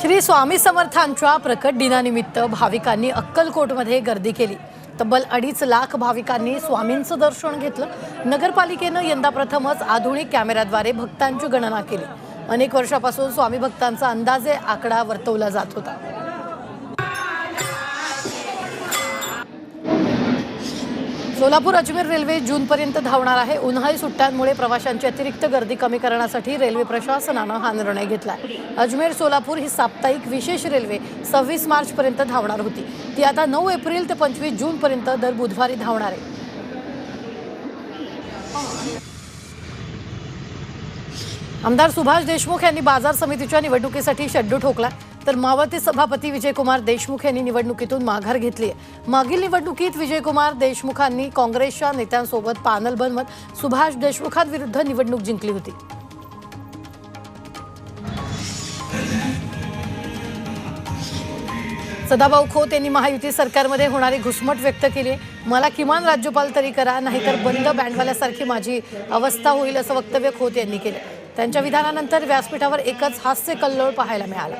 श्री स्वामी समर्थांच्या प्रकट दिनानिमित्त भाविकांनी अक्कलकोटमध्ये गर्दी केली. तब्बल अडीच लाख भाविकांनी स्वामींचं दर्शन घेतलं. नगरपालिकेनं यंदा प्रथमच आधुनिक कॅमेऱ्याद्वारे भक्तांची गणना केली. अनेक वर्षापासून स्वामी भक्तांचा अंदाजे आकडा वर्तवला जात होता. सोलापूर अजमेर रेल्वे जूनपर्यंत धावणार आहे. उन्हाळी सुट्ट्यांमुळे प्रवाशांची अतिरिक्त गर्दी कमी करण्यासाठी रेल्वे प्रशासनानं हा निर्णय घेतला अजमेर सोलापूर ही साप्ताहिक विशेष रेल्वे सव्वीस मार्चपर्यंत धावणार होती. ती आता नऊ एप्रिल ते पंचवीस जूनपर्यंत दर बुधवारी धावणार आहे. आमदार सुभाष देशमुख यांनी बाजार समितीच्या निवडणुकीसाठी शड्डू ठोकला. तर मावळती सभापती विजयकुमार देशमुख यांनी निवडणुकीतून माघार घेतली आहे मागील निवडणुकीत विजयकुमार देशमुखांनी काँग्रेसच्या नेत्यांसोबत पॅनल बनवत सुभाष देशमुखांविरुद्ध निवडणूक जिंकली होती. सदाभाऊ खोत यांनी महायुती सरकारमध्ये होणारी घुसमट व्यक्त केली मला किमान राज्यपाल तरी करा नाहीतर बंद बँडवाल्यासारखी माझी अवस्था होईल असं वक्तव्य खोत यांनी केलं. त्यांच्या विधानानंतर व्यासपीठावर एकच हास्य कल्लोळ पाहायला मिळाला.